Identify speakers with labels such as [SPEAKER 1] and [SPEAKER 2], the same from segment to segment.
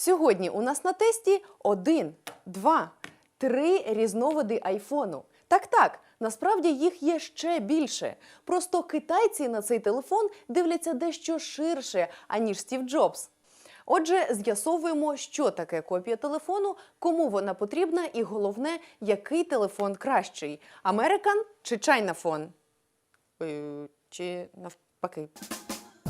[SPEAKER 1] Сьогодні у нас на тесті один, два, три різновиди айфону. Так, так, насправді їх є ще більше. Просто китайці на цей телефон дивляться дещо ширше, аніж Стів Джобс. Отже, з'ясовуємо, що таке копія телефону, кому вона потрібна, і головне, який телефон кращий: American чи Chinaphone? Е, Чи навпаки.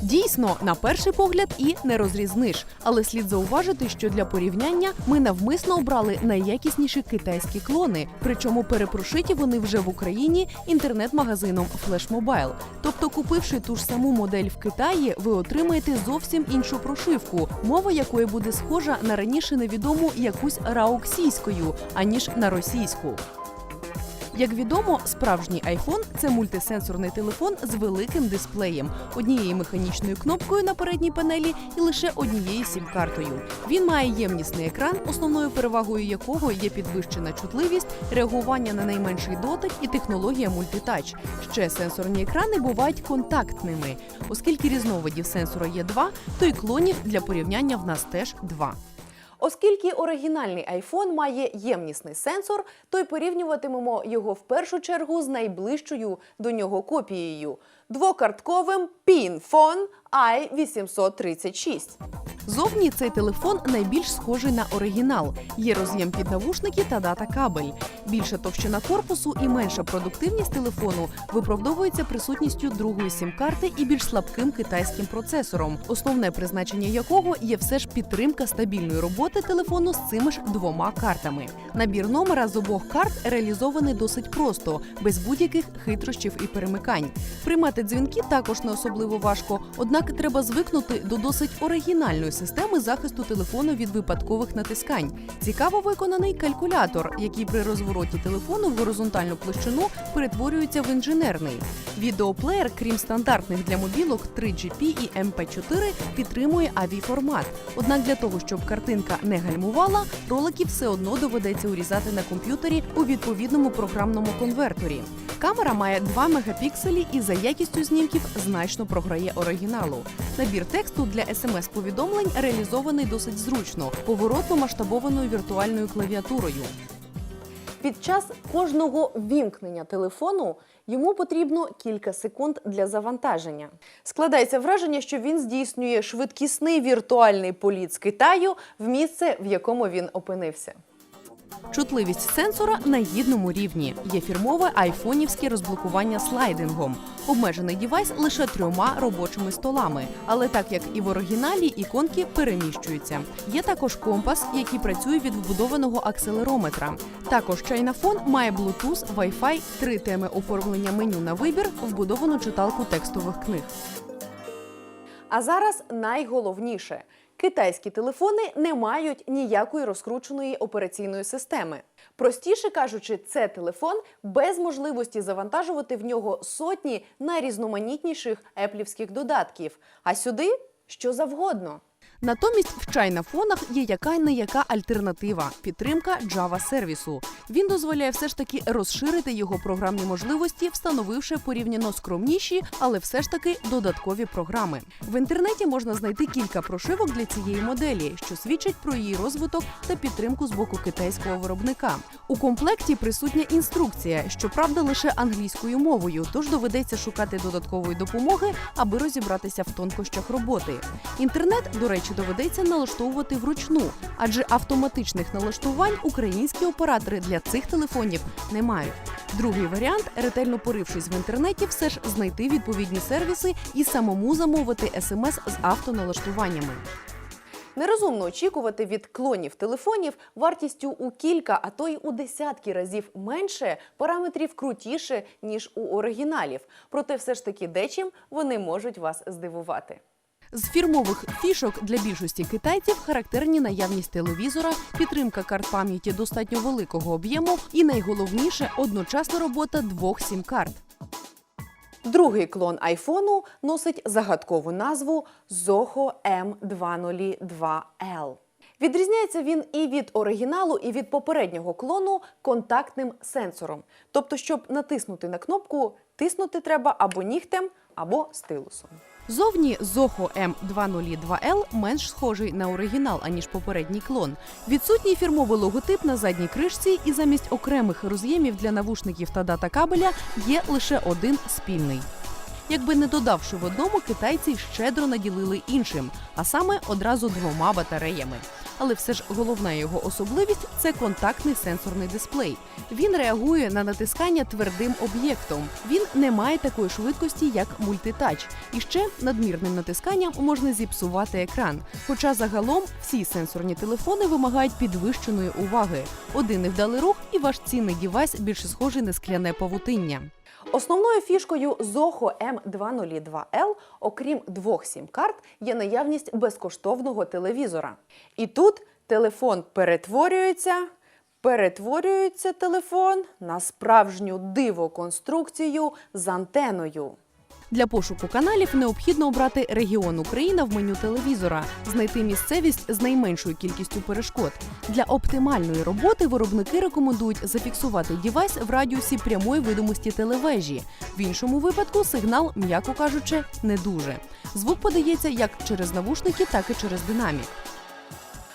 [SPEAKER 2] Дійсно, на перший погляд і не розрізниш. Але слід зауважити, що для порівняння ми навмисно обрали найякісніші китайські клони. Причому перепрошиті вони вже в Україні інтернет-магазином Flashmobile. Тобто, купивши ту ж саму модель в Китаї, ви отримаєте зовсім іншу прошивку, мова якої буде схожа на раніше невідому якусь рауксійською, аніж на російську. Як відомо, справжній iPhone – це мультисенсорний телефон з великим дисплеєм, однією механічною кнопкою на передній панелі і лише однією сім-картою. Він має ємнісний екран, основною перевагою якого є підвищена чутливість, реагування на найменший дотик і технологія мультитач. Ще сенсорні екрани бувають контактними. Оскільки різновидів сенсора є два, то й клонів для порівняння в нас теж два.
[SPEAKER 1] Оскільки оригінальний iPhone має ємнісний сенсор, то й порівнюватимемо його в першу чергу з найближчою до нього копією двокартковим PinFone i836.
[SPEAKER 2] Зовні цей телефон найбільш схожий на оригінал. Є роз'єм під навушники та дата-кабель. Більша товщина корпусу і менша продуктивність телефону виправдовується присутністю другої сім-карти і більш слабким китайським процесором, основне призначення якого є все ж підтримка стабільної роботи телефону з цими ж двома картами. Набір номера з обох карт реалізований досить просто, без будь-яких хитрощів і перемикань. Приймати дзвінки також не особливо важко, однак треба звикнути до досить оригінальної системи захисту телефону від випадкових натискань. Цікаво виконаний калькулятор, який при розвороті телефону в горизонтальну площину перетворюється в інженерний. Відеоплеєр, крім стандартних для мобілок 3GP і MP4, підтримує AV-формат. Однак для того, щоб картинка не гальмувала, ролики все одно доведеться урізати на комп'ютері у відповідному програмному конверторі. Камера має 2 мегапікселі і за якістю знімків значно програє оригіналу. Набір тексту для смс-повідомлень реалізований досить зручно, поворотно масштабованою віртуальною клавіатурою.
[SPEAKER 1] Під час кожного вімкнення телефону йому потрібно кілька секунд для завантаження. Складається враження, що він здійснює швидкісний віртуальний політ з Китаю в місце, в якому він опинився.
[SPEAKER 2] Чутливість сенсора на гідному рівні. Є фірмове айфонівське розблокування слайдингом. Обмежений дівайс лише трьома робочими столами. Але так як і в оригіналі, іконки переміщуються. Є також компас, який працює від вбудованого акселерометра. Також чайнафон має Bluetooth, Wi-Fi, три теми оформлення меню на вибір, вбудовану читалку текстових книг.
[SPEAKER 1] А зараз найголовніше. Китайські телефони не мають ніякої розкрученої операційної системи. Простіше кажучи, це телефон без можливості завантажувати в нього сотні найрізноманітніших еплівських додатків. А сюди що завгодно.
[SPEAKER 2] Натомість в чайнафонах є яка не яка альтернатива підтримка Java сервісу. Він дозволяє все ж таки розширити його програмні можливості, встановивши порівняно скромніші, але все ж таки додаткові програми. В інтернеті можна знайти кілька прошивок для цієї моделі, що свідчать про її розвиток та підтримку з боку китайського виробника. У комплекті присутня інструкція, щоправда, лише англійською мовою, тож доведеться шукати додаткової допомоги, аби розібратися в тонкощах роботи. Інтернет, до речі, доведеться налаштовувати вручну, адже автоматичних налаштувань українські оператори для цих телефонів не мають. Другий варіант ретельно порившись в інтернеті, все ж знайти відповідні сервіси і самому замовити смс з автоналаштуваннями.
[SPEAKER 1] Нерозумно очікувати від клонів телефонів вартістю у кілька, а то й у десятки разів менше параметрів крутіше ніж у оригіналів. Проте, все ж таки, дечим вони можуть вас здивувати.
[SPEAKER 2] З фірмових фішок для більшості китайців характерні наявність телевізора, підтримка карт пам'яті достатньо великого об'єму і найголовніше одночасна робота двох сім-карт.
[SPEAKER 1] Другий клон айфону носить загадкову назву Zoho M202L. Відрізняється він і від оригіналу, і від попереднього клону контактним сенсором. Тобто, щоб натиснути на кнопку, тиснути треба або нігтем, або стилусом.
[SPEAKER 2] Зовні Zoho M202L менш схожий на оригінал, аніж попередній клон. Відсутній фірмовий логотип на задній кришці, і замість окремих роз'ємів для навушників та дата кабеля є лише один спільний. Якби не додавши в одному, китайці щедро наділили іншим, а саме одразу двома батареями. Але все ж головна його особливість це контактний сенсорний дисплей. Він реагує на натискання твердим об'єктом. Він не має такої швидкості, як мультитач. І ще надмірним натисканням можна зіпсувати екран. Хоча загалом всі сенсорні телефони вимагають підвищеної уваги. Один невдалий рух, і ваш цінний дівайс більше схожий на скляне павутиння.
[SPEAKER 1] Основною фішкою Zoho M202L, окрім двох сім-карт, є наявність безкоштовного телевізора. І тут телефон перетворюється. Перетворюється телефон на справжню диво-конструкцію з антеною.
[SPEAKER 2] Для пошуку каналів необхідно обрати регіон Україна в меню телевізора, знайти місцевість з найменшою кількістю перешкод. Для оптимальної роботи виробники рекомендують зафіксувати дівайс в радіусі прямої видимості телевежі. В іншому випадку сигнал, м'яко кажучи, не дуже. Звук подається як через навушники, так і через динамік.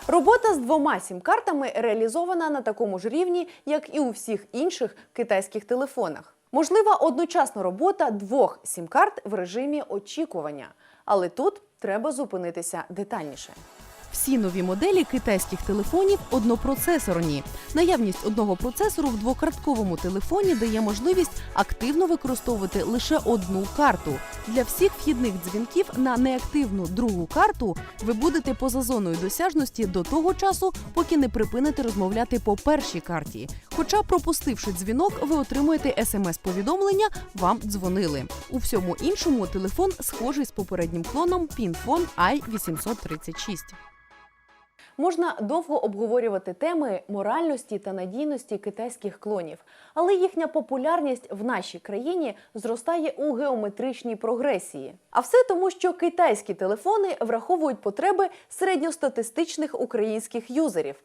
[SPEAKER 1] Робота з двома сім-картами реалізована на такому ж рівні, як і у всіх інших китайських телефонах. Можлива одночасна робота двох сім-карт в режимі очікування, але тут треба зупинитися детальніше.
[SPEAKER 2] Всі нові моделі китайських телефонів однопроцесорні. Наявність одного процесору в двокартковому телефоні дає можливість активно використовувати лише одну карту. Для всіх вхідних дзвінків на неактивну другу карту ви будете поза зоною досяжності до того часу, поки не припините розмовляти по першій карті. Хоча, пропустивши дзвінок, ви отримуєте смс-повідомлення, вам дзвонили. У всьому іншому телефон схожий з попереднім клоном PinFone i836.
[SPEAKER 1] Можна довго обговорювати теми моральності та надійності китайських клонів, але їхня популярність в нашій країні зростає у геометричній прогресії. А все тому, що китайські телефони враховують потреби середньостатистичних українських юзерів.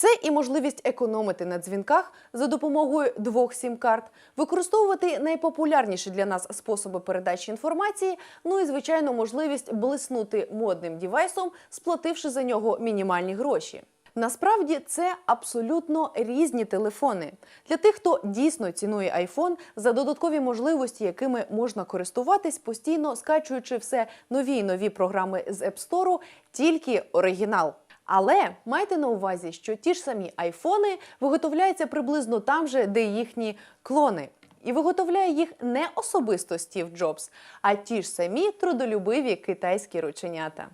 [SPEAKER 1] Це і можливість економити на дзвінках за допомогою двох сім-карт, використовувати найпопулярніші для нас способи передачі інформації, ну і звичайно, можливість блиснути модним дівайсом, сплативши за нього мінімальні гроші. Насправді це абсолютно різні телефони. Для тих, хто дійсно цінує iPhone, за додаткові можливості, якими можна користуватись, постійно скачуючи все нові й нові програми з App Store, тільки оригінал. Але майте на увазі, що ті ж самі айфони виготовляються приблизно там же, де їхні клони. І виготовляє їх не особисто Стів Джобс, а ті ж самі трудолюбиві китайські рученята.